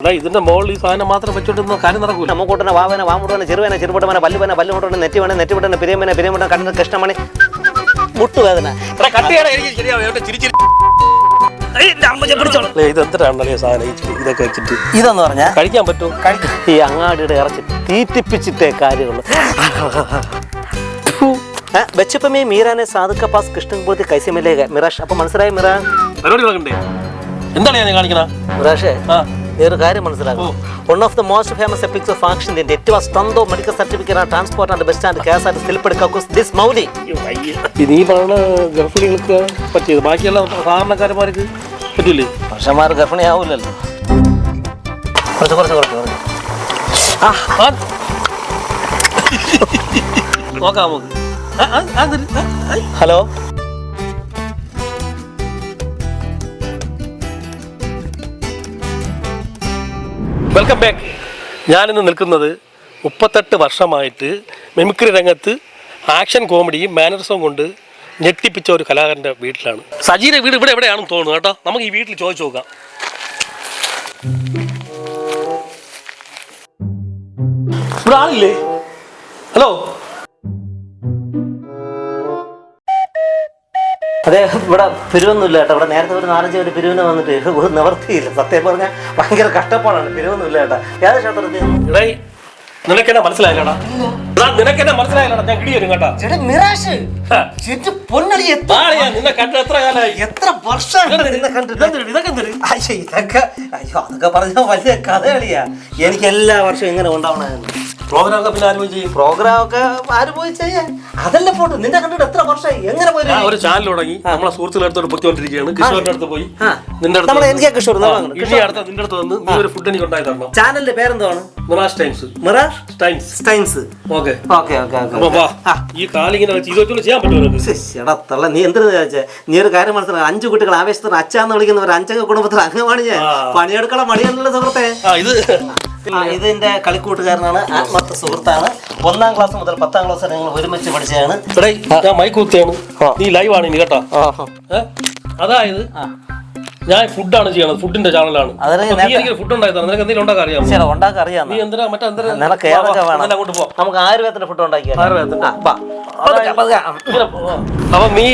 എടാ ഇതിന്റെ മുകളിൽ ഈ സാധനം മാത്രം വെച്ചോണ്ടിരുന്ന കാര്യം നടക്കൂല. നമ്മക്കൂട്ടനെ വാവന വാമുടവനെ ചെറുവന ചെറുപടവന പല്ലുവന പല്ലുകൊണ്ടവനെ നെറ്റിവന നെറ്റിവിടന പിരിയമന പിരിയമന കണ്ണിന് കൃഷ്ണമണി. മുട്ടുവേദന. ഇത് എന്തിനാണല്ലേ സാധനം ഈ ചി- ഇതൊക്കെ വെച്ചിട്ട്. ഇതെന്ന് പറഞ്ഞാ? കഴിക്കാൻ പറ്റൂ ഈ അങ്ങാടിയുടെ ഇറച്ചി തീറ്റിപ്പിച്ചിട്ടേ കാര്യമുള്ളൂ. വെച്ചപ്പമേ മീരാനെ സാധുക്ക പാസ് കൃഷ്ണൻപൂർത്തി കൈസമില്ലേ മിറാഷ്. അപ്പൊ മനസ്സിലായി മിറാൻ പരിപാടി എന്താണ് ഞാൻ കാണിക്കണ? മിറാഷേ ആ. നീ ഒരു കാര്യം മനസ്സിലാക്കും one of the most famous epics of action India it was തന്തോ medical certificate transport and bus stand K S R സ്ലിപ്പെടുക്കും this മൗലി നീ പറഞ്ഞ ഗർഭിണികൾക്ക് പറ്റിയത്? ബാക്കിയുള്ള സാധാരണക്കാരന്മാർക്ക് പറ്റൂലേ? പുരുഷന്മാർ ഗർഭിണിയാവില്ലല്ലോ കുറച്ച് കുറച്ച് കുറച്ച് കുറച്ച്. ആ. നോക്കാം നമുക്ക്. ഹലോ? വെൽക്കം ബാക്ക് ഞാനിന്ന് നിൽക്കുന്നത് മുപ്പത്തെട്ട് വർഷമായിട്ട് മെമിക്രി രംഗത്ത് ആക്ഷൻ കോമഡിയും മാനറിസവും കൊണ്ട് ഞെട്ടിപ്പിച്ച ഒരു കലാകാരന്റെ വീട്ടിലാണ്. സജീയുടെ വീട് ഇവിടെ എവിടെയാണെന്ന് തോന്നുന്നു കേട്ടോ. നമുക്ക് ഈ വീട്ടിൽ ചോദിച്ചു നോക്കാം. ഇവിടെ ആളില്ലേ? ഹലോ? അതെ ഇവിടെ പിരിവൊന്നുമില്ല കേട്ടോ. ഇവിടെ നേരത്തെ ഒരു നാലഞ്ച് പേര് പിരിവിന് വന്നിട്ട് ഒരു നിവർത്തിയില്ല. സത്യം പറഞ്ഞാൽ ഭയങ്കര കഷ്ടപ്പാടാണ്. പിരിവൊന്നുമില്ല കേട്ടോ. ഏത് ക്ഷേത്രത്തിൽ ഇടേ നിനക്കെന്നെ മനസ്സിലായില്ലടാ? എടാ, നിനക്കെന്നെ മനസ്സിലായില്ലടാ? ഞാൻ കിടി വരും കേട്ടാ. നിന്നെ കണ്ട എത്ര കാലമായി എത്ര അതൊക്കെ പറഞ്ഞ വലിയ കഥകളിയാ. എനിക്ക് എല്ലാ വർഷവും ഇങ്ങനെ ഉണ്ടാവണമെന്ന് പ്രോഗ്രാം ഒക്കെ പിന്നെ ആരും ചെയ്യും? പ്രോഗ്രാം ഒക്കെ ആര് പോയി ചെയ്യാൻ? അതല്ല പോട്ട്. നിന്റെ കണ്ടിട്ട് എത്ര വർഷമായി എങ്ങനെ പോയി ഞാൻ ഒരു ചാനൽ തുടങ്ങി. നമ്മളെ സുഹൃത്തുക്കളുടെ അടുത്തോട്ട് പൊത്തിക്കൊണ്ടിരിക്കുകയാണ്. കിഷോറിന്റെ അടുത്ത് പോയി. നിന്റെ അടുത്ത് നമ്മളെ എനിക്ക് കിഷോർ. ഇനി അടുത്ത നിന്റെ അടുത്ത് വന്ന് നീ ഒരു ഫുഡ് എനിക്ക് ഉണ്ടായി തരണം ചാനലിന്റെ പേരെന്താണ് Mirash times. Mirash times. Times. Okay. Okay okay അപ്പൊ വാ ഈ കാലിങ്ങനെ വെച്ച് ഇത് വെച്ചോണ്ട് ചെയ്യാൻ പറ്റുമോ നീ എന്തിനു നീ ഒരു കാര്യം മനസ്സിലായി അഞ്ചു കുട്ടികൾ ആവേശത്തിന് അച്ഛാന്ന് വിളിക്കുന്നവർ അഞ്ചംഗ കുടുംബത്തിൽ അംഗമാണ് ഞാൻ. പണിയെടുക്കണ മണിയല്ല സുഹൃത്തെ. ഇത് ഇതിന്റെ കളിക്കൂട്ടുകാരനാണ് ആത്മഹത്യ സുഹൃത്താണ്. ഒന്നാം ക്ലാസ് മുതൽ പത്താം ക്ലാസ് വരെ ഞങ്ങൾ ഒരുമിച്ച് പഠിച്ചതാണ്. ഞാൻ മൈക്ക് കുത്തിയാണ്. നീ ലൈവ് ആണ് ഇനി കേട്ടോ. അതായത് ഞാൻ ഫുഡാണ് ചെയ്യണത് ഫുഡിന്റെ ചാനലാണ് ഫുഡ് നമുക്ക് ആയുർവേദത്തിന്റെ ഫുഡ്. അപ്പൊ നീ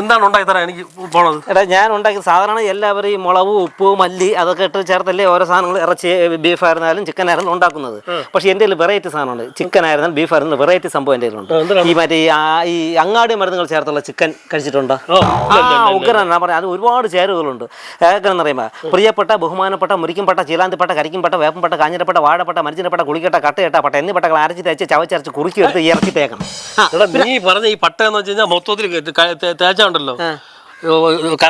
എന്താണ് ഉണ്ടാക്കി തരാൻ എനിക്ക് പോണത്? എടാ ഞാൻ ഉണ്ടാക്കി സാധാരണ എല്ലാവരും ഈ മുളക് ഉപ്പ് മല്ലി അതൊക്കെ ഇട്ട് ചേർത്തല്ലേ ഓരോ സാധനങ്ങൾ ഇറച്ചി ബീഫ് ആയിരുന്നാലും ചിക്കൻ ആയിരുന്നു ഉണ്ടാക്കുന്നത്. പക്ഷെ എന്റെ കയ്യിൽ വെറൈറ്റി സാധനമുണ്ട് ചിക്കൻ ആയിരുന്നാലും ബീഫ് ആയിരുന്നു വെറൈറ്റി സംഭവം എന്റെ കയ്യിലുണ്ട്. ഈ മറ്റേ ഈ അങ്ങാടി മരുന്നുകൾ ചേർത്തുള്ള ചിക്കൻ കഴിച്ചിട്ടുണ്ട്? ഞാൻ പറയാം അത് ഒരുപാട് ചേരുവകളുണ്ട്. ഏതൊക്കെയാണെന്ന് പറയുമ്പോൾ പ്രിയപ്പെട്ട ബഹുമാനപ്പെട്ട മുരിക്കുംപെട്ട ചീലാന്തിപ്പെട്ട കരിക്കുംപെട്ട വേപ്പംപെട്ട കാഞ്ഞിരപ്പെട്ട വാഴപ്പെട്ട മരിച്ചിനപ്പെട്ട കുളിക്കട്ട കട്ടയട്ട പട്ട എന്നീ പട്ടകൾ അരച്ച് തേച്ച് ചവച്ചരച്ച് കുറുക്കി എടുത്ത് ഇറക്കി ഇറച്ചി തേക്കണം നീ പറഞ്ഞ ഈ പട്ട എന്ന് വെച്ച് കഴിഞ്ഞാൽ മൊത്തത്തിൽ തേച്ചുണ്ടല്ലോ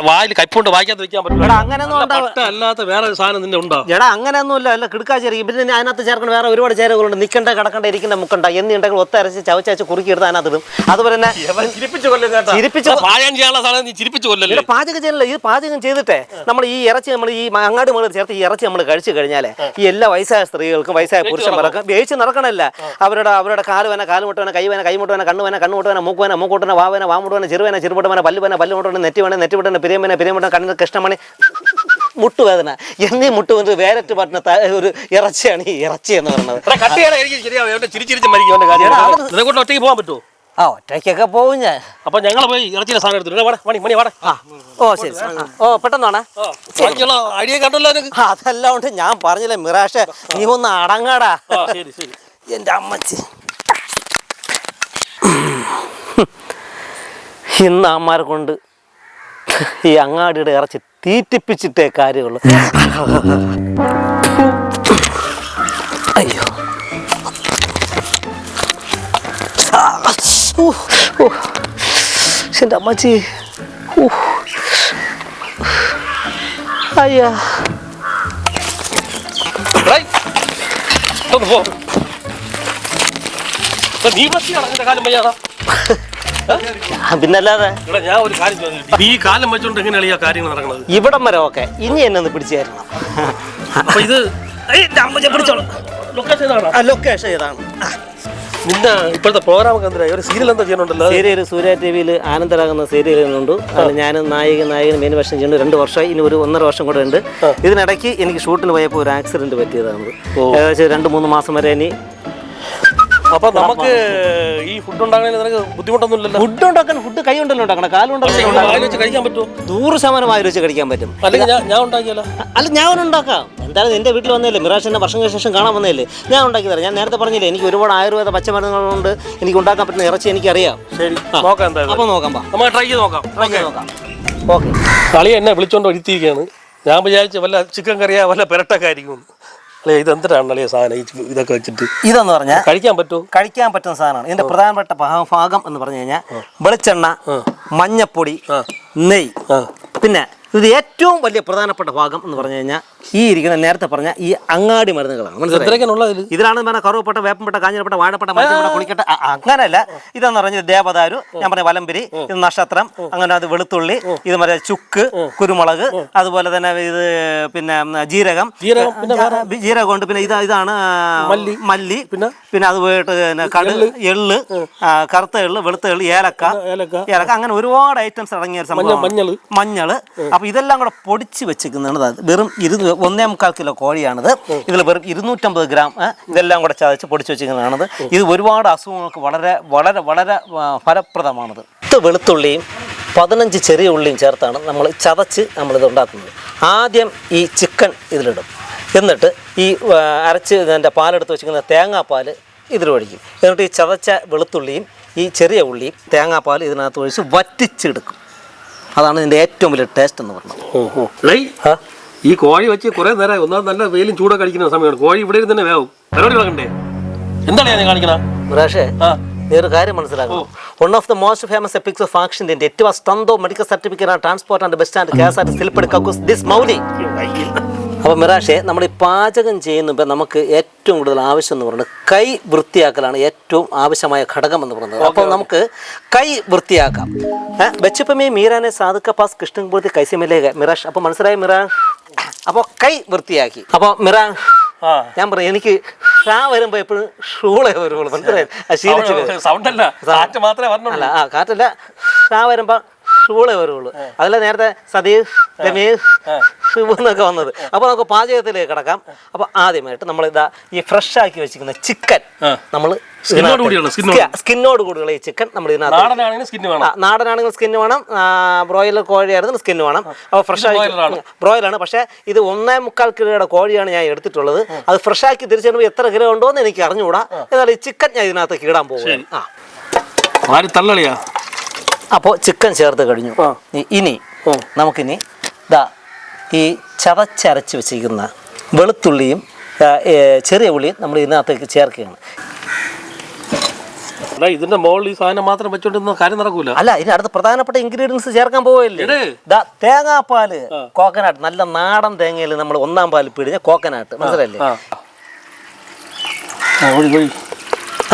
വായിൽ കൈപ്പുണ്ട് വായിക്കാത്ത വെക്കാൻ പറ്റില്ല. എടാ അങ്ങനെയൊന്നും അല്ലാത്ത വേറെ സാധനം നിന്റെ ഉണ്ടോ? എടാ അങ്ങനെയൊന്നുമില്ല. അല്ല കിടക്കാച്ചേരിക്കും പിന്നെ അതിനകത്ത് ചേർക്കുന്ന വേറെ ഒരുപാട് ചേരുകളുണ്ട് നിൽക്കണ്ട കിടക്കണ്ട ഇരിക്കണ്ട മുക്കണ്ട. എന്നുണ്ടെങ്കിൽ ഒത്തരച്ച് ചവച്ചരച്ച് കുറുക്കി എടുത്ത് അതിനകത്ത് ഇടും. അതുപോലെ തന്നെ ചിരിപ്പിച്ചു കൊല്ലേ ചിരിപ്പിച്ച് പാചകം ചെയ്യാനുള്ള സാധനം നീ ചിരിപ്പിച്ചു കൊല്ലല്ലേ? പാചകം ചെയ്യണില്ല ഇത് പാചകം ചെയ്തിട്ടേ നമ്മൾ ഈ ഇറച്ചി നമ്മൾ ഈ അങ്ങാടി മുകളിൽ ചേർത്ത് ഈ ഇറച്ചി നമ്മൾ കഴിച്ചു കഴിഞ്ഞാൽ ഈ എല്ലാ വയസ്സായ സ്ത്രീകൾക്കും വയസ്സായ പുരുഷന്മാർക്കും വേവിച്ച് നടക്കണമല്ല അവരുടെ അവരുടെ കാൽ വേന കാൽ മുട്ടുവന കൈ വേന കൈ കണ്ണുവേന കണ്ണു മൂക്കുവേന കണ്ണു മുട്ടുവന മൂക്ക് വേന വാവേന വാമുട്ടുവന ചെറുവേന ചെറുപടവന പല്ലുവേന നെറ്റ് നെറ്റി വേന നെറ്റി വിട്ടന പിരിയമ്പന പിരിയമ്പന കണ്ണിന് കൃഷ്ണമണി. മുട്ടുവേദന. എന്നീ മുട്ടുവന് വേരറ്റ് പറ്റുന്ന ഒരു ഇറച്ചിയാണ് ഈ ഇറച്ചി എന്ന് പറയുന്നത്. ഒറ്റയ്ക്ക് പോകാൻ പറ്റുമോ ആ ഒറ്റയ്ക്കൊക്കെ പോകും ഞാൻ. അപ്പൊ ഞങ്ങൾ പോയി ഇറച്ചിയുടെ സാധനം എടുത്തിട്ടുണ്ട് ഓ ശരി. ഓ പെട്ടെന്നാണേ ബാക്കിയുള്ള ഐഡിയ കണ്ടല്ലോ അതെല്ലാം ഉണ്ട്. ഞാൻ പറഞ്ഞില്ലേ മിറാഷെ നീ ഒന്ന് അടങ്ങാടാ. എന്റെ അമ്മച്ചി. ഇന്ന് അമ്മമാരെ കൊണ്ട് ഈ അങ്ങാടിയുടെ ഇറച്ചി തീറ്റിപ്പിച്ചിട്ടേ കാര്യമുള്ളൂ. അയ്യോ. എന്റെ അമ്മച്ചി. അയ്യാ. നീ കാലം വയ്യാതാ. പിന്നല്ലാതെ ഞാൻ ഒരു കാര്യം ഈ കാലം വെച്ചോണ്ട് എങ്ങനെയാണ് ഈ കാര്യങ്ങൾ നടക്കുന്നത് ഇവിടം വരെ ഓക്കെ ഇനി എന്നെ ഒന്ന് പിടിച്ചു തരണം അപ്പൊ ഇത് ലൊക്കേഷൻ ഇതാണോ ലൊക്കേഷൻ ഇതാണ് ആ. നിന്റെ ഇപ്പോഴത്തെ പ്രോഗ്രാം ഒക്കെ എന്തിനാ? ഒരു സീരിയൽ എന്താ ചെയ്യണുണ്ടല്ലോ? സീരിയൽ സൂര്യ ടി വിയിൽ ആനന്ദരാകുന്ന സീരിയലുകളുണ്ട് അത് ഞാൻ നായിക നായകൻ മെയിൻ വേഷം ചെയ്യുന്നു രണ്ട് വർഷമായി ഇനി ഒരു ഒന്നര വർഷം കൂടെ ഉണ്ട്. ഇതിനിടയ്ക്ക് എനിക്ക് ഷൂട്ടിന് പോയപ്പോൾ ഒരു ആക്സിഡന്റ് പറ്റിയതാണ്. ഏകദേശം രണ്ട് മൂന്ന് മാസം വരെ ഇനി അപ്പൊ നമുക്ക് ഈ ഫുഡ് ഉണ്ടാക്കണതിന് നിനക്ക് ബുദ്ധിമുട്ടൊന്നും ഇല്ലല്ലോ ഫുഡ് ഉണ്ടാക്കാൻ ഫുഡ് കൈ ഉണ്ടല്ലോ ഉണ്ടാക്കണം കാലുണ്ടല്ലോ വെച്ച് കഴിക്കാൻ പറ്റുമോ? നൂറ് ശതമാനം ആയി വെച്ച് കഴിക്കാൻ പറ്റും. അല്ലെങ്കിൽ ഞാൻ ഞാൻ ഉണ്ടാക്കിയാലോ? അല്ല ഞാൻ ഉണ്ടാക്കാം. എന്തായാലും എന്റെ വീട്ടിൽ വന്നല്ലേ മിറാഷിന്റെ വർഷങ്ങൾക്ക് ശേഷം കാണാൻ വന്നതല്ലേ ഞാൻ ഉണ്ടാക്കി തരാം. ഞാൻ നേരത്തെ പറഞ്ഞില്ലേ എനിക്ക് ഒരുപാട് ആയുർവേദ പച്ചമരുന്നുകളുണ്ട്. എനിക്ക് ഉണ്ടാക്കാൻ പറ്റുന്ന ഇറച്ചി എനിക്കറിയാം. ശരി നോക്കാം അപ്പോൾ നോക്കാം നമുക്ക് ട്രൈ ചെയ്ത് നോക്കാം. ട്രൈ ചെയ്ത് നോക്കാം. ഓക്കെ കളി എന്നെ വിളിച്ചോണ്ട് ഒരുത്തിയിരിക്കുകയാണ് ഞാൻ വിചാരിച്ചു വല്ല ചിക്കൻ കറിയാ വല്ല പെരട്ടൊക്കെ ആയിരിക്കും അല്ലേ ഇത് എന്തിനാണ് അളിയ സാധനം ഈ ഇതൊക്കെ വെച്ചിട്ട്? ഇതെന്ന് പറഞ്ഞാൽ കഴിക്കാൻ പറ്റുമോ കഴിക്കാൻ പറ്റുന്ന സാധനമാണ്. ഇതിന്റെ പ്രധാനപ്പെട്ട ഭാഗം എന്ന് പറഞ്ഞു കഴിഞ്ഞാൽ വെളിച്ചെണ്ണ മഞ്ഞപ്പൊടി നെയ് പിന്നെ ഇത് ഏറ്റവും വലിയ പ്രധാനപ്പെട്ട ഭാഗം എന്ന് പറഞ്ഞു കഴിഞ്ഞാൽ ഈ ഇരിക്കുന്ന നേരത്തെ പറഞ്ഞ ഈ അങ്ങാടി മരുന്നുകളാണ്. മനസ്സിലായി? എന്തൊക്കെയാണുള്ള ഇതിൽ ഇതിലാണ് പറഞ്ഞ കറുവപ്പെട്ട വേപ്പപ്പെട്ട കാഞ്ഞിരപ്പെട്ട വാഴപ്പെട്ട മരപ്പെട്ട കുളിക്കട്ട അങ്ങനെയല്ല. ഇതെന്ന് പറഞ്ഞത് ദേവദാരു ഞാൻ പറഞ്ഞ വലംപിരി ഇത് നക്ഷത്രം അങ്ങനെ അത് വെളുത്തുള്ളി ഇത് മറ്റേ ചുക്ക് കുരുമുളക് അതുപോലെ തന്നെ ഇത് പിന്നെ ജീരകം. ജീരകം, പിന്നെ ഇതാ ഇതാണ് മല്ലി. പിന്നെ? പിന്നെ അത് പോയിട്ട് പിന്നെ കടുക് എള്ള്. കറുത്ത എള്ള് വെളുത്ത എള്ള് ഏലക്ക. ഏലക്ക. അങ്ങനെ ഒരുപാട് ഐറ്റംസ് അടങ്ങിയ ഒരു സംഭവം മഞ്ഞൾ. മഞ്ഞൾ അപ്പൊ ഇതെല്ലാം കൂടെ പൊടിച്ച് വെച്ചിരിക്കുന്നതാണ്. വെറും ഇരു ഒന്നേ മുക്കാൽ കിലോ കോഴിയാണിത്. ഇതിൽ വെറും ഇരുന്നൂറ്റമ്പത് ഗ്രാം ഇതെല്ലാം കൂടെ ചതച്ച് പൊടിച്ച് വെച്ചിരിക്കുന്നതാണിത്. ഇത് ഒരുപാട് അസുഖങ്ങൾക്ക് വളരെ വളരെ വളരെ ഫലപ്രദമാണിത്. പത്ത് വെളുത്തുള്ളിയും പതിനഞ്ച് ചെറിയ ഉള്ളിയും ചേർത്താണ് നമ്മൾ ചതച്ച് നമ്മളിത് ഉണ്ടാക്കുന്നത്. ആദ്യം ഈ ചിക്കൻ ഇതിലിടും. എന്നിട്ട് ഈ അരച്ച് ഇതിന്റെ പാലെടുത്ത് വെച്ചിരിക്കുന്ന തേങ്ങാപ്പാൽ ഇതിലൊഴിക്കും എന്നിട്ട് ഈ ചതച്ച വെളുത്തുള്ളിയും ഈ ചെറിയ ഉള്ളിയും തേങ്ങാപ്പാൽ ഇതിനകത്ത് ഒഴിച്ച് വറ്റിച്ചെടുക്കും. അതാണ് ഇതിന്റെ ഏറ്റവും വലിയ ടേസ്റ്റ് എന്ന് പറയുന്നത് ഓ ഓ. ലൈ ഈ കോഴി വെച്ച് കുറെ നേരം ഒന്നാമത് നല്ല വെയിലും ചൂടൊക്കെ അടിക്കുന്ന സമയമാണ്. കോഴി ഇവിടെ ഇരുന്ന് തന്നെ വേവും. പരിപാടി നടക്കണ്ടേ? എന്താണ് ഞാൻ കാണിക്കണ? മുരാഷേ നീ ഒരു കാര്യം മനസ്സിലാക്കണം. One of the most famous epics of action India it was തന്തോ medical certificate ആണ് transport and bus stand K S R T this മൗലി അപ്പോൾ മിറാഷെ നമ്മൾ ഈ പാചകം ചെയ്യുമ്പോൾ നമുക്ക് ഏറ്റവും കൂടുതൽ ആവശ്യം എന്ന് പറയുന്നത് കൈ വൃത്തിയാക്കലാണ് ഏറ്റവും ആവശ്യമായ ഘടകം എന്ന് പറയുന്നത്. അപ്പോൾ നമുക്ക് കൈ വൃത്തിയാക്കാം. ബച്ചപ്പമേ മീരാനെ സാധുക്ക പാസ് കൃഷ്ണൻപൂർത്തി കൈസിമിലേക്ക്. മിറാഷ് അപ്പോൾ മനസ്സിലായി മിറാ? അപ്പോൾ കൈ വൃത്തിയാക്കി. അപ്പോൾ മിറാ ഞാൻ പറയാം എനിക്ക് ഷാ വരുമ്പോ എപ്പോഴും ഷൂളേ വരുള്ളൂ മനസ്സിലായി? ശീലിച്ചു സൗണ്ട് അല്ല. കാറ്റ് മാത്രമേ പറഞ്ഞുള്ളൂ അല്ല ആ കാറ്റല്ല. ഷാ വരുമ്പോ ഷൂളെ വരുള്ളൂ. അതല്ല നേരത്തെ സതീഷ് രമേഷ് ഷിബു എന്നൊക്കെ വന്നത്. അപ്പോൾ നമുക്ക് പാചകത്തിലേക്ക് കിടക്കാം. അപ്പോൾ ആദ്യമായിട്ട് നമ്മൾ ഇതാ ഈ ഫ്രഷ് ആക്കി വെച്ചിരിക്കുന്ന ചിക്കൻ. നമ്മൾ സ്കിന്നോട് കൂടിയുള്ള ഈ ചിക്കൻ നമ്മൾ ഇതിനകത്ത് നാടനാണെങ്കിൽ സ്കിന്ന് വേണം. ബ്രോയിലർ കോഴിയായിരുന്നു സ്കിന്ന് വേണം. അപ്പോൾ ഫ്രഷ് ആക്കി ബ്രോയിലർ ആണ്. ബ്രോയിലാണ് പക്ഷേ ഇത് ഒന്നേ മുക്കാൽ കിലോയുടെ കോഴിയാണ് ഞാൻ എടുത്തിട്ടുള്ളത്. അത് ഫ്രഷ് ആക്കി തിരിച്ചു വരുമ്പോൾ എത്ര കിലോ ഉണ്ടോ എന്ന് എനിക്ക് അറിഞ്ഞുകൂടാ. എന്നാൽ ഈ ചിക്കൻ ഞാൻ ഇതിനകത്ത് ഇടാൻ പോകും ആ. തള്ളളിയാ? അപ്പോൾ ചിക്കൻ ചേർത്ത് കഴിഞ്ഞു. ഇനി നമുക്കിനി ഇതാ ഈ ചതച്ചരച്ച് വെച്ചിരിക്കുന്ന വെളുത്തുള്ളിയും ചെറിയ ഉള്ളിയും നമ്മൾ ഇതിനകത്തേക്ക് ചേർക്കുകയാണ്. ഇതിന്റെ മുകളിൽ ഈ സാധനം മാത്രം വെച്ചോണ്ടിരുന്ന കാര്യം നടക്കൂല. അല്ല ഇനി അടുത്ത പ്രധാനപ്പെട്ട ഇൻഗ്രീഡിയൻസ് ചേർക്കാൻ പോവല്ലേ? തേങ്ങാപ്പാൽ കോക്കനാട്ട് നല്ല നാടൻ തേങ്ങയിൽ നമ്മൾ ഒന്നാം പാൽ പിടിഞ്ഞ കോക്കനാട്ട് മനസ്സിലല്ലേ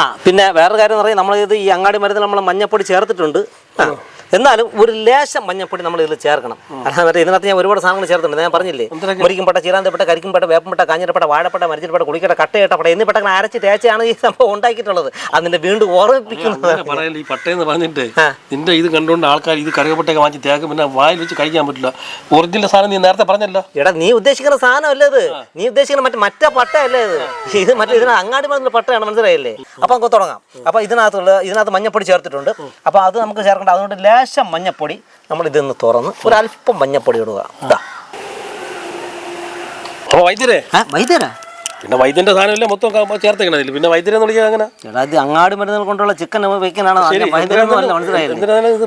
ആ. പിന്നെ വേറൊരു കാര്യം എന്ന് പറഞ്ഞാൽ നമ്മൾ ഇത് ഈ അങ്ങാടി മരുന്ന് നമ്മൾ മഞ്ഞപ്പൊടി ചേർത്തിട്ടുണ്ട്. ആ. എന്നാലും ഒരു ലേശം മഞ്ഞപ്പൊടി നമ്മൾ ഇതിൽ ചേർക്കണം. അല്ലാതെ മറ്റേ ഇതിനകത്ത് ഞാൻ ഒരുപാട് സാധനങ്ങൾ ചേർത്തിട്ടുണ്ട്. ഞാൻ പറഞ്ഞില്ലേ? മുരിക്കുംപെട്ട ചീരാന്തപ്പെട്ട കരിക്കുംപെട്ട വേപ്പംപെട്ട കാഞ്ഞിരപ്പെട്ട വാഴപ്പെട്ട മരിച്ചിൽപ്പെട്ട കുളിക്കട്ട കട്ടയിട്ടപ്പെട്ട എന്നിപ്പെട്ട അങ്ങനെ അരച്ച് തേച്ചാണ് ഈ സംഭവം ഉണ്ടാക്കിയിട്ടുള്ളത്. അതിന്റെ വീണ്ടും ഓർമ്മിപ്പിക്കുന്നത്. ഈ പട്ടയെന്ന് പറഞ്ഞിട്ട് നിന്റെ ഇത് കണ്ടുകൊണ്ട് ആൾക്കാർ ഇത് കറുകപ്പട്ടയൊക്കെ വാങ്ങി തേക്കും പിന്നെ വായിൽ വെച്ച് കഴിക്കാൻ പറ്റില്ല. ഒറിജിനൽ സാധനം നീ നേരത്തെ പറഞ്ഞല്ലോ. എടാ നീ ഉദ്ദേശിക്കുന്ന സാധനമല്ലേ ഇത്? നീ ഉദ്ദേശിക്കുന്ന മറ്റേ മറ്റേ പട്ടയല്ലേ ഇത്? ഇത് മറ്റേ ഇതിന് അങ്ങാടി മരുന്നിൽ പട്ടയാണ് മനസ്സിലായില്ലേ? അപ്പൊ നമുക്ക് തുടങ്ങാം. അപ്പൊ ഇതിനകത്തുള്ള ഇതിനകത്ത് മഞ്ഞപ്പൊടി ചേർത്തിട്ടുണ്ട്. അപ്പൊ അത് നമുക്ക് ചേർക്കേണ്ട. അതുകൊണ്ട് ലേശം മഞ്ഞപ്പൊടി നമ്മൾ ഇതൊന്ന് തുറന്ന് ഒരു അല്പം മഞ്ഞപ്പൊടി ഇടുക. വൈദ്യരെ. വൈദ്യരാ. പിന്നെ വൈദ്യന്റെ സാധനമല്ലേ മൊത്തം ചേർത്തേക്കണതില്ല പിന്നെ വൈദ്യരെന്ന് വിളിക്കാൻ അങ്ങനെ ഇത് അങ്ങാടി മരുന്നുകൾ കൊണ്ടുള്ള ചിക്കൻ വെക്കാനാണ്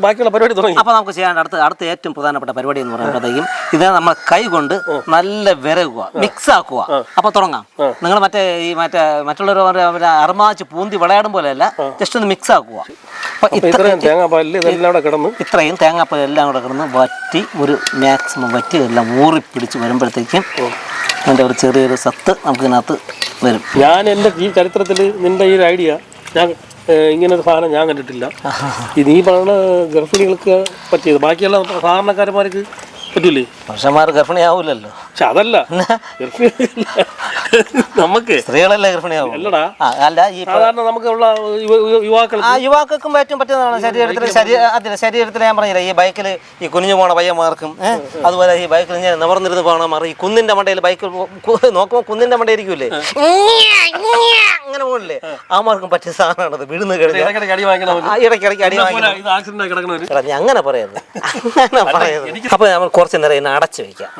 ബാക്കിയുള്ള പരിപാടി തുടങ്ങി? അപ്പൊ നമുക്ക് ചെയ്യാൻ അടുത്ത അടുത്ത ഏറ്റവും പ്രധാനപ്പെട്ട പരിപാടി എന്ന് പറയുമ്പോഴത്തേക്കും ഇത് നമ്മൾ കൈ കൊണ്ട് നല്ല വിരകുക മിക്സ് ആക്കുക. അപ്പൊ തുടങ്ങാം. നിങ്ങൾ മറ്റേ ഈ മറ്റേ മറ്റുള്ളവർ അറുമാച്ച് പൂന്തി വിളയാടും പോലെയല്ല ജസ്റ്റ് ഒന്ന് മിക്സ് ആക്കുക. ഇത്രയും തേങ്ങാപ്പാലിൽ ഇതെല്ലാം കൂടെ കിടന്ന്? ഇത്രയും തേങ്ങാപ്പാൽ എല്ലാം കൂടെ കിടന്ന് വറ്റി ഒരു മാക്സിമം വറ്റി എല്ലാം ഊറി പിടിച്ച് വരുമ്പോഴത്തേക്കും അതിന്റെ ഒരു ചെറിയൊരു സത്ത് നമുക്കിതിനകത്ത് വരും. ഞാൻ എന്റെ ഈ ചരിത്രത്തിൽ നിന്റെ ഈ ഒരു ഐഡിയ ഞാൻ ഇങ്ങനെ ഒരു സാധനം ഞാൻ കണ്ടിട്ടില്ല. ഈ നീ പറയുന്ന ഗർഭിണികൾക്ക് പറ്റിയത്. ബാക്കിയുള്ള സാധാരണക്കാരന്മാർക്ക് പറ്റൂലേ? പുരുഷന്മാർ ഗർഭിണിയാവൂലല്ലോ. പക്ഷെ അതല്ല. നമുക്ക് സ്ത്രീകളല്ലേ ഗർഭിണിയാവും? അല്ലടാ. അല്ല ഈ സാധാരണ നമുക്കുള്ള യുവാക്കൾ ആ യുവാക്കൾക്കും ഏറ്റവും പറ്റുന്നതാണ് ശരീരത്തിൽ ശരീര അതിന് ശരീരത്തിൽ ഞാൻ പറഞ്ഞില്ല ഈ ബൈക്കിൽ ഈ കുനിഞ്ഞു പോണ പയ്യന്മാർക്കും അതുപോലെ ഈ ബൈക്കിൽ ഞാൻ നിവർന്നിരുന്ന് പോകണമാർ ഈ കുന്നിന്റെ മണ്ടയിൽ ബൈക്കിൽ നോക്കുമ്പോൾ കുന്നിന്റെ മണ്ട ഇരിക്കൂലേ അങ്ങനെ പോകില്ലേ ആമാർക്കും പറ്റിയ സാധനമാണത് കഴിഞ്ഞാൽ ഇടയ്ക്കിടയ്ക്ക് അടി വാങ്ങിക്കണം അങ്ങനെ പറയുന്നത് അങ്ങനെ പറയരുത്. അപ്പൊ നമ്മൾ കുറച്ച് നേരം ഇന്ന് അടച്ചു വെക്കാം.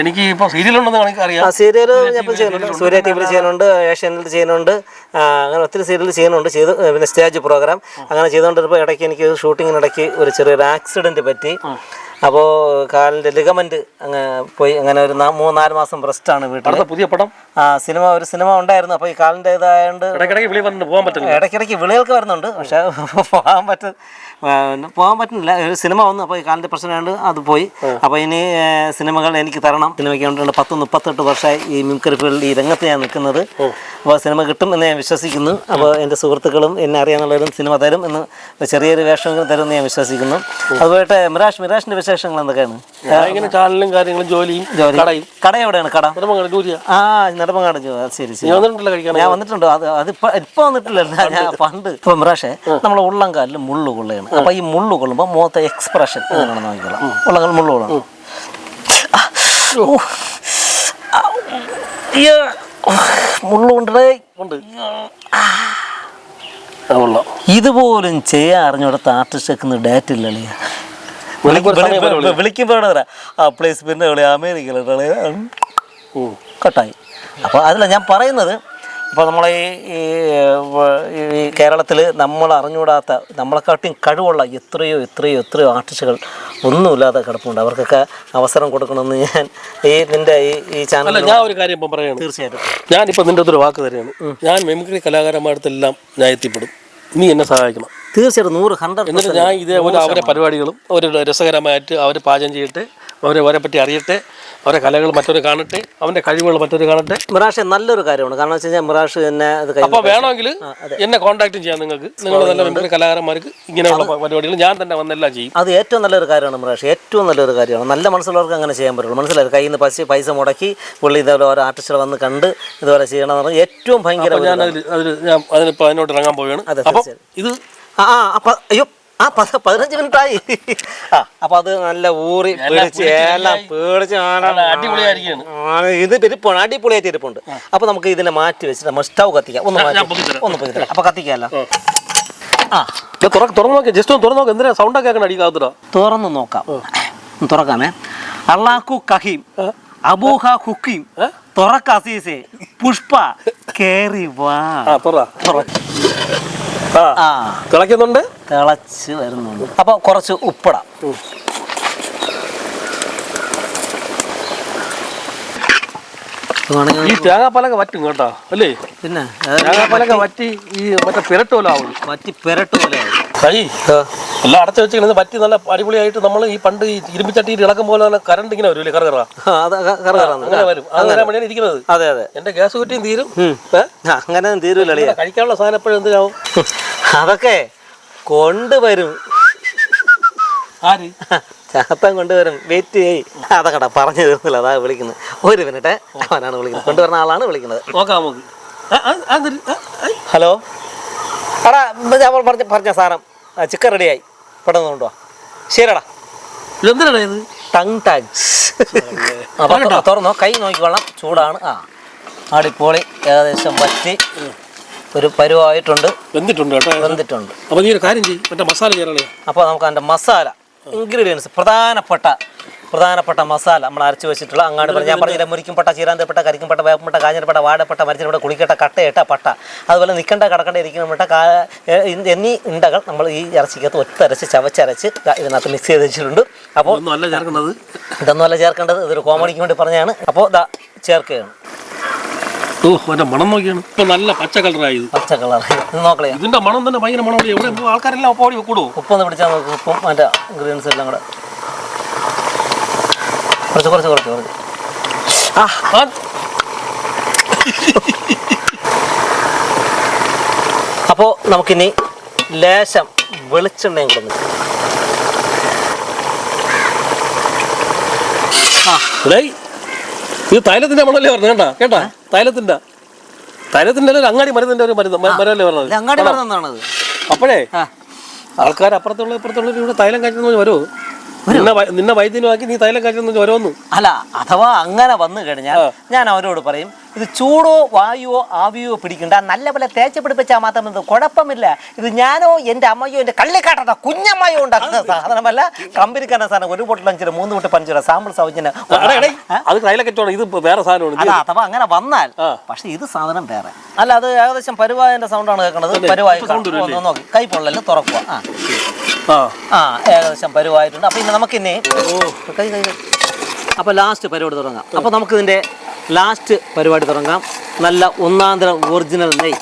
എനിക്ക് ഇപ്പൊ സീരിയലുണ്ടെന്ന് അറിയാം. സീരിയൽ ഞാൻ ചെയ്യുന്നുണ്ട്. സൂര്യ ടി വിയിൽ ചെയ്യുന്നുണ്ട് ഏഷ്യാനിൽ ചെയ്യുന്നുണ്ട് അങ്ങനെ ഒത്തിരി സീരിയൽ ചെയ്യുന്നുണ്ട്. ചെയ്ത് പിന്നെ സ്റ്റേജ് പ്രോഗ്രാം. അങ്ങനെ ചെയ്തുകൊണ്ടിരുമ്പോൾ ഇടയ്ക്ക് എനിക്ക് ഷൂട്ടിങ്ങിനിടയ്ക്ക് ഒരു ചെറിയൊരു ആക്സിഡന്റ് പറ്റി. അപ്പോൾ കാലിന്റെ ലിഗമെന്റ് അങ്ങ് പോയി. അങ്ങനെ ഒരു മൂന്നാൽ മാസം റെസ്റ്റ് ആണ് വീട്ടിൽ പുതിയ പടം? ആ സിനിമ ഒരു സിനിമ ഉണ്ടായിരുന്നു. അപ്പോൾ ഈ കാലിന്റെ ഇതായതുകൊണ്ട് ഇടയ്ക്കിടയ്ക്ക് വിളി ഇടയ്ക്കിടയ്ക്ക് വിളികൾക്ക് വരുന്നുണ്ട്. പക്ഷേ പോകാൻ പറ്റ പോകാൻ പറ്റുന്നില്ല. ഒരു സിനിമ വന്നു അപ്പോൾ ഈ കാലിന്റെ പ്രശ്നമുണ്ട് അത് പോയി. അപ്പോൾ ഇനി സിനിമകൾ എനിക്ക് തരണം. സിനിമയ്ക്ക് വേണ്ടിയിട്ട് പത്ത് മുപ്പത്തെട്ട് വർഷമായി ഈ മിമിക്രി ഫീൽഡിൽ ഈ രംഗത്ത് ഞാൻ നിൽക്കുന്നത്. അപ്പോൾ സിനിമ കിട്ടും എന്ന് ഞാൻ വിശ്വസിക്കുന്നു. അപ്പോൾ എന്റെ സുഹൃത്തുക്കളും എന്നെ അറിയാനുള്ളവരും സിനിമ തരും എന്ന് ചെറിയൊരു വേഷമെങ്കിലും തരും എന്ന് ഞാൻ വിശ്വസിക്കുന്നു. അതുപോലെ മിറാഷ് മിറാഷിന്റെ വിശേഷങ്ങൾ എന്തൊക്കെയാണ്? ഇങ്ങനെ ചാനലും കാര്യങ്ങളും ജോലിയും ജോലി. കടയും. കട എവിടെയാണ് കട? ആ നെടുമങ്ങാട് ശരി ശരി. ഞാൻ വന്നിട്ടുണ്ട്. അത് അതിപ്പോ ഇപ്പൊ വന്നിട്ടില്ല ഞാൻ പണ്ട്. ഇപ്പൊ മിറാഷെ നമ്മളെ ഉള്ളംകാലിൽ മുള്ളു കൊള്ളുകയാണ് അപ്പൊ ഈ മുള്ളു കൊള്ളുമ്പോ മുഖത്തെ എക്സ്പ്രഷൻ എങ്ങനെയാണെന്ന് നോക്കിക്കോളാം. ഉള്ളങ്കാൽ മുള്ളു കൊള്ളണം മുള്ളു കൊണ്ടേ ഉണ്ട്. ആ. ഇതുപോലും ചെയ്യാൻ അറിഞ്ഞിടത്ത് ആർട്ടിസ്റ്റ് ഡേറ്റ് ഇല്ലല്ലേ വിളിക്കുമ്പോഴാണ്. വിളിക്കുമ്പോൾ ആ പ്ലേസ് പിന്നെ കളി അമേരിക്കയിലെ ഉം. കട്ടായി. അപ്പോൾ അതല്ല ഞാൻ പറയുന്നത്. ഇപ്പോൾ നമ്മളെ ഈ ഈ, കേരളത്തിൽ നമ്മൾ അറിഞ്ഞുകൂടാത്ത നമ്മളെക്കാട്ടിയും കഴിവുള്ള എത്രയോ എത്രയോ എത്രയോ ആർട്ടിസ്റ്റുകൾ ഒന്നുമില്ലാതെ കിടപ്പുണ്ട്. അവർക്കൊക്കെ അവസരം കൊടുക്കണമെന്ന് ഞാൻ ഈ നിന്റെ ഈ ഈ ചാനൽ ഞാൻ ഒരു കാര്യം ഇപ്പം പറയുകയാണ് തീർച്ചയായിട്ടും. ഞാനിപ്പോൾ നിന്റെ അടുത്തൊരു വാക്ക് തരികയാണ് ഞാൻ മെമിക്രി കലാകാരന്മാരടുത്തെല്ലാം ഞാൻ എത്തിപ്പെടും. നീ എന്നെ സഹായിക്കണം. തീർച്ചയായിട്ടും നൂറ് ഹൺഡ്രഡ് എന്നിട്ട് ഞാൻ ഇതേപോലെ അവരെ പരിപാടികളും ഒരു രസകരമായിട്ട് അവർ പാചകം ചെയ്യട്ടെ അവരെ അവരെ പറ്റി അറിയട്ടെ അവരെ കലകൾ മറ്റൊരു കാണട്ടെ അവന്റെ കഴിവുകൾ മറ്റൊരു കാണട്ടെ. മിറാഷ് നല്ലൊരു കാര്യമാണ്. കാരണം വെച്ച് കഴിഞ്ഞാൽ മിറാഷ് തന്നെ അത് അപ്പോൾ വേണമെങ്കിൽ എന്നെ കോൺടാക്റ്റും ചെയ്യാം നിങ്ങൾക്ക്. നിങ്ങൾ നല്ല കലാകാരന്മാർക്ക് ഇങ്ങനെയുള്ള പരിപാടികൾ ഞാൻ തന്നെ വന്നെല്ലാം ചെയ്യും. അത് ഏറ്റവും നല്ലൊരു കാര്യമാണ് മിറാഷ്. ഏറ്റവും നല്ലൊരു കാര്യമാണ്. നല്ല മനസ്സുള്ളവർക്ക് അങ്ങനെ ചെയ്യാൻ പറ്റുള്ളൂ. മനസ്സിലായി? കയ്യിൽ നിന്ന് പൈസ പൈസ മുടക്കി പുള്ളി ഇതേപോലെ ഓരോ ആർട്ടിസ്റ്റുകൾ വന്ന് കണ്ട് ഇതുപോലെ ചെയ്യണമെന്ന് പറഞ്ഞാൽ ഏറ്റവും ഭയങ്കര ഞാൻ അതിൽ അതിനിപ്പോൾ അതിനോട്ട് ഇറങ്ങാൻ പോവുകയാണ്. അതെ, ഇത് ആ അപ്പം അയ്യോ ആ പത പതിനഞ്ച് മിനിറ്റായി. ആയി അപ്പൊ അത് നല്ല ഊറി പേടിച്ച് എല്ലാം പേടിച്ച് ഇത് ഇരിപ്പുണ്ട് അടിപൊളിയായിട്ട് ഇരിപ്പുണ്ട് അപ്പൊ നമുക്ക് ഇതിനെ മാറ്റി വെച്ചിട്ട് നമ്മൾ സ്റ്റൗ കത്തിക്കാം. ഒന്ന് മാറ്റി. ഒന്ന് പൊക്കിത്തരാം അപ്പൊ കത്തിക്കാമല്ലോ ആ. തുറന്നു നോക്കി ജസ്റ്റ് ഒന്ന് തുറന്നു നോക്കാം. എന്തിനാ സൗണ്ട് ഒക്കെ അടിക്കാത്ത തുറന്നു നോക്കാം. തുറക്കാമേ. അള്ളാഹു കഹീം അബൂഹ ഹുക്കീം തുറക്ക അസീസേ പുഷ്പ കേറി വാ. തുറ. തുറ ആ. തിളയ്ക്കുന്നുണ്ട്? തിളച്ച് വരുന്നുണ്ട്. അപ്പൊ കുറച്ച് ഉപ്പട. ഈ തേങ്ങാപ്പാലൊക്കെ വറ്റും കേട്ടോ അല്ലേ? പിന്നെ തേങ്ങാപ്പാലൊക്കെ വറ്റി ഈ മറ്റേ പിരട്ട് പോലെ ആവും. മറ്റി പെരട്ട് പോലെ ആവും. ആ, എല്ലാം അടച്ചു വെച്ചിരിക്കുന്നത് പറ്റി നല്ല അടിപൊളിയായിട്ട് നമ്മൾ ഈ പണ്ട് ഈ ഇരുമ്പിച്ചട്ടി ഇളക്കം പോലെ തന്നെ കറണ്ട് ഇങ്ങനെ വരും. കറ. അങ്ങനെ വരും. അത് ഇരിക്കുന്നത്. അതെ അതെ. എന്റെ ഗ്യാസ് കുറ്റിയും തീരും. അങ്ങനെ തീരൂല കഴിക്കാനുള്ള സാധനം എപ്പോഴും എന്തിനാവും? അതൊക്കെ കൊണ്ടുവരും. ആര്? ചാത്തൻ കൊണ്ടുവരും. വെയിറ്റ് ചെയ് അതൊക്കെടാ പറഞ്ഞു തീർന്നില്ല. അതാ വിളിക്കുന്നത്. ഒരു മിനിറ്റ്. അവനാണ് വിളിക്കുന്നത്. കൊണ്ടുവരുന്ന ആളാണ് വിളിക്കുന്നത്. നോക്കാം നമുക്ക്. ഹലോ? എടാ ഇത് ഞാൻ പറഞ്ഞ പറഞ്ഞ സാധനം ചിക്കൻ റെഡിയായി. പെട്ടെന്ന് കൊണ്ടുവാ. ശരിടാ എന്തിനാണ് ഇത്? ടങ് ടാഗ്സ് അപ്പോൾ തുറന്നോ? കൈ നോക്കിക്കൊള്ളാം ചൂടാണ്. ആ. ആടിപ്പോളി ഏകദേശം വറ്റി ഒരു പരുവായിട്ടുണ്ട്. വെന്തിട്ടുണ്ട് കേട്ടോ. വെന്തിട്ടുണ്ട്. അപ്പൊ നീ ഒരു കാര്യം ചെയ്യും. മറ്റേ മസാല ചേരണേ അപ്പോൾ നമുക്ക് അതിന്റെ മസാല ഇൻഗ്രീഡിയൻസ് പ്രധാനപ്പെട്ട പ്രധാനപ്പെട്ട മസാല നമ്മൾ അരച്ച് വെച്ചിട്ടുള്ള അങ്ങാട് പറഞ്ഞു ഞാൻ പറഞ്ഞില്ല മുരിക്കുംപട്ട ചീരാന്തപ്പെട്ട കരിക്കുംപട്ട വേപ്പപ്പെട്ട കാഞ്ഞിരപ്പെട്ട വാടപ്പെട്ട മരിച്ചിരപ്പെട്ട കുളിക്കട്ട കട്ടയിട്ട പട്ട. അതുപോലെ നിൽക്കേണ്ട കടക്കണ്ട ഇരിക്കുന്ന കാ ഏ, എന്നീ ഉണ്ടകൾ നമ്മൾ ഈ ഇറച്ചിക്കകത്ത് ഒറ്റരച്ച് ചവച്ചരച്ച് ഇതിനകത്ത് മിക്സ് ചെയ്ത് വെച്ചിട്ടുണ്ട്. അപ്പോൾ ഇതൊന്നും അല്ല ചേർക്കുന്നത്. ഇതൊന്നുമല്ല ചേർക്കേണ്ടത്. ഇതൊരു കോമഡിക്ക് വേണ്ടി പറഞ്ഞാണ് അപ്പോൾ ദാ ചേർക്കുകയാണ്. ഓ മണം നോക്കിയാണ്. ഇപ്പൊ നല്ല പച്ച കളറായി ഇത്. പച്ച കളർ. ഇത് നോക്കളേ. ഇതിന്റെ മണം തന്നെ ഭയങ്കര മണം എവിടെ ആൾക്കാരെല്ലാം ഒപ്പം ഓടി കൂടുവോ ഉപ്പൊന്ന് പിടിച്ചാൽ നോക്കും ഉപ്പും മറ്റേ ഇൻഗ്രീഡിയൻസ് എല്ലാം കൂടെ. കുറച്ച് കുറച്ച് കുറച്ച് കുറച്ച്. അപ്പോൾ നമുക്കിനി ലേശം വെളിച്ചെണ്ണയും കൂടെ ആ ഇത് തൈലത്തിന്റെ മണല്ലേ പറഞ്ഞു കേട്ടാ കേട്ടാ. തൈലത്തിന്റെ. തൈലത്തിന്റെ ഒരു അങ്ങാടി മരുന്നിന്റെ ഒരു മരുന്ന് മരല്ലേ മരമല്ലേ പറഞ്ഞത്? ഇത് അങ്ങാടി മരുന്നാണത് അപ്പോഴേ ആൾക്കാർ അപ്പുറത്തുള്ള ഇപ്പുറത്തുള്ള ഇവിടെ തൈലം കാച്ചുന്ന വരുമോ നിന്നെ വൈദ്യനുമാക്കി നീ തൈലം കാച്ചുന്ന വരുമെന്ന് അല്ല അഥവാ അങ്ങനെ വന്നു കഴിഞ്ഞാൽ ഞാൻ അവരോട് പറയും ഇത് ചൂടോ വായുവോ ആവിയോ പിടിക്കണ്ട. നല്ല പോലെ തേച്ച് പിടിപ്പിച്ചാൽ മാത്രം ഇത് കുഴപ്പമില്ല. ഇത് ഞാനോ എന്റെ അമ്മയോ എന്റെ കള്ളിക്കാട്ടത കുഞ്ഞമ്മയോ ഉണ്ടാക്കുന്ന സാധനമല്ല. കമ്പനിക്കാരൻ സാധനം ഒരു ബോട്ടിൽ അഞ്ചര മൂന്ന് ബോട്ടിൽ പഞ്ചര സാമ്പിൾ സൗജന്യം. അത് ഇത് വേറെ സാധനമാണ് അഥവാ അങ്ങനെ വന്നാൽ പക്ഷേ ഇത് സാധനം വേറെ. അല്ല അത് ഏകദേശം പരുവായന്റെ സൗണ്ടാണ് കേൾക്കുന്നത് പരുവായ നോക്കി കൈ പൊള്ളൽ തുറക്കുക ആ. ആ. ഏകദേശം പരുവായിട്ടുണ്ട്. അപ്പൊ ഇനി നമുക്ക് ഇനി കൈ കൈ കൈ. അപ്പൊ ലാസ്റ്റ് പരിപാടി തുടങ്ങാം. അപ്പൊ നമുക്ക് ഇതിന്റെ ലാസ്റ്റ് പരിപാടി തുടങ്ങാം. നല്ല ഒന്നാന്തരം ഒറിജിനൽ നെയ്.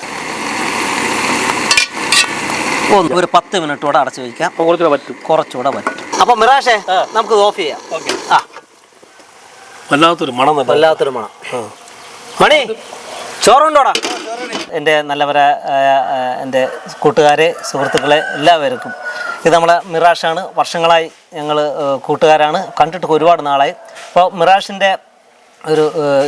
ഒന്ന് ഒരു പത്ത് മിനിറ്റ് കൂടെ അടച്ചു വയ്ക്കാം കുറച്ചുകൂടെ പറ്റും. കുറച്ചുകൂടെ പറ്റും. അപ്പൊ മിറാഷേ നമുക്ക് ഓഫ് ചെയ്യാം. ഓക്കെ. ആ. വല്ലാത്തൊരു മണം വല്ലാത്തൊരു മണം. മണി ചോറുണ്ടോടാ? എന്റെ നല്ലവരെ എന്റെ കൂട്ടുകാരെ സുഹൃത്തുക്കളെ എല്ലാവർക്കും. ഇത് നമ്മളെ മിറാഷാണ്. വർഷങ്ങളായി ഞങ്ങൾ കൂട്ടുകാരാണ്. കണ്ടിട്ട് ഒരുപാട് നാളായി. അപ്പോൾ മിറാഷിന്റെ ഒരു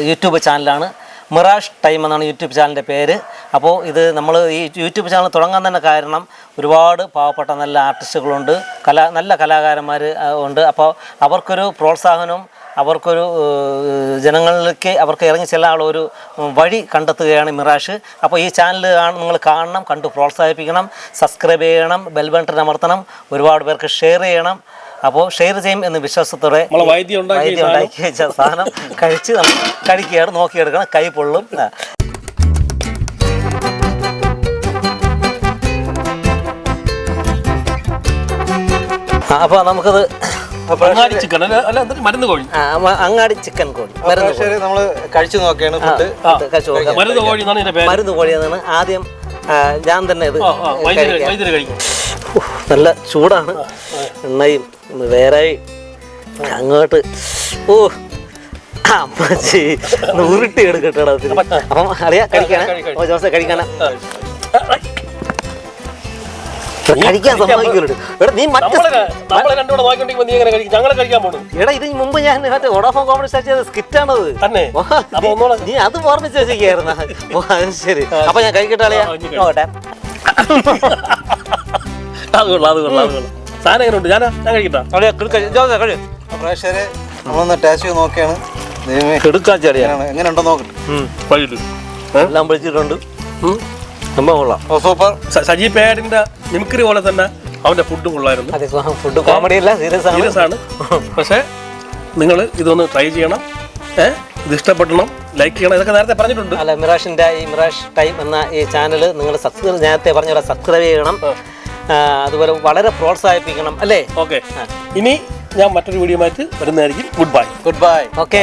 യൂട്യൂബ് ചാനലാണ്. മിറാഷ് ടൈം എന്നാണ് യൂട്യൂബ് ചാനലിന്റെ പേര്. അപ്പോൾ ഇത് നമ്മൾ ഈ യൂട്യൂബ് ചാനൽ തുടങ്ങാൻ തന്നെ കാരണം ഒരുപാട് പാവപ്പെട്ട നല്ല ആർട്ടിസ്റ്റുകളുണ്ട്. കലാ നല്ല കലാകാരന്മാർ ഉണ്ട്. അപ്പോൾ അവർക്കൊരു പ്രോത്സാഹനവും അവർക്കൊരു ജനങ്ങളിലേക്ക് അവർക്ക് ഇറങ്ങി ചെല്ലാനുള്ള ഒരു വഴി കണ്ടെത്തുകയാണ് മിറാഷ്. അപ്പോൾ ഈ ചാനൽ നിങ്ങൾ കാണണം കണ്ട് പ്രോത്സാഹിപ്പിക്കണം സബ്സ്ക്രൈബ് ചെയ്യണം ബെൽ ബട്ടൺ അമർത്തണം ഒരുപാട് പേർക്ക് ഷെയർ ചെയ്യണം. അപ്പോൾ ഷെയർ ചെയ്യും എന്ന വിശ്വാസത്തോടെ നമ്മളെ വൈദ്യം ഉണ്ടാക്കി വെച്ച സാധനം കഴിച്ച് നമ്മൾ കഴിക്കുകയാണ് നോക്കിയെടുക്കണം കൈ പൊള്ളും. അപ്പോൾ നമുക്കത് അങ്ങാടി ചിക്കൻ അല്ല മരുന്ന് കോഴി? അങ്ങാടി ചിക്കൻ കോഴി മരുന്ന് കഴിച്ചു നോക്കിയാണ്. മരുന്ന് കോഴി എന്നാണ് മരുന്ന് കോഴി എന്നാണ് ആദ്യം ഞാൻ തന്നെ ഇത് കഴിക്കാം. നല്ല ചൂടാണ്. എണ്ണയും ഒന്ന് വേറെ അങ്ങോട്ട്. ഓ അമ്മച്ചി നൂറിട്ട് ഇതിന്. അപ്പം അറിയാ കഴിക്കാനാ? കഴി, കഴി. ഓ ജോസെ കഴിക്കാനാ? കഴിക്കാൻ സമ്മതിക്കൂലോ എടാ നീ മറ്റേ എടാ ഇതിന് മുമ്പ് ഞാൻ മറ്റേ വോഡാഫോൺ കോമഡി സ്റ്റാർ ചെയ്ത സ്കിറ്റാണത് നീ അത് ഓർമ്മിച്ച് വെച്ചിരിക്കായിരുന്ന ശരി. അപ്പൊ ഞാൻ കഴിക്കട്ടെ. നോക്കട്ടെ. അത് കൊള്ളാം അത് കൊള്ളാം അത് കൊള്ളാം. സാധനം എങ്ങനെ ഉണ്ട്? ഞാൻ കഴിക്കട്ടാ. പ്രേക്ഷകരെ നമ്മളൊന്ന് ചെയ്ത് നോക്കിയാണ്. ദൈവമേ. എടുക്കാൻ നോക്കട്ടെ വൈകിട്ട്. എല്ലാം വിളിച്ചിട്ടുണ്ട്. സംഭവം കൊള്ളാം. ഓ സൂപ്പർ. സജി പേടിന്റെ മിമിക്രി പോലെ തന്നെ അവന്റെ ഫുഡ് കൊള്ളായിരുന്നു. അതെ ഫുഡ് കോമഡി അല്ല സീരിയസ് ആണ്. സീരിയസ് ആണ്. പക്ഷേ നിങ്ങൾ ഇതൊന്ന് ട്രൈ ചെയ്യണം. ഏഹ് ഇത് ഇഷ്ടപ്പെടണം. ലൈക്ക് ചെയ്യണം. ഇതൊക്കെ നേരത്തെ പറഞ്ഞിട്ടുണ്ട്. അല്ല മിറാഷിന്റെ ഈ മിറാഷ് ടൈം എന്ന ഈ ചാനൽ നിങ്ങൾ സബ്സ്ക്രൈബ് നേരത്തെ പറഞ്ഞ സബ്സ്ക്രൈബ് ചെയ്യണം. അതുപോലെ വളരെ പ്രോത്സാഹിപ്പിക്കണം അല്ലേ? ഓക്കെ ഇനി ഞാൻ മറ്റൊരു വീഡിയോ ആയിട്ട് വരുന്നതായിരിക്കും. Goodbye goodbye okay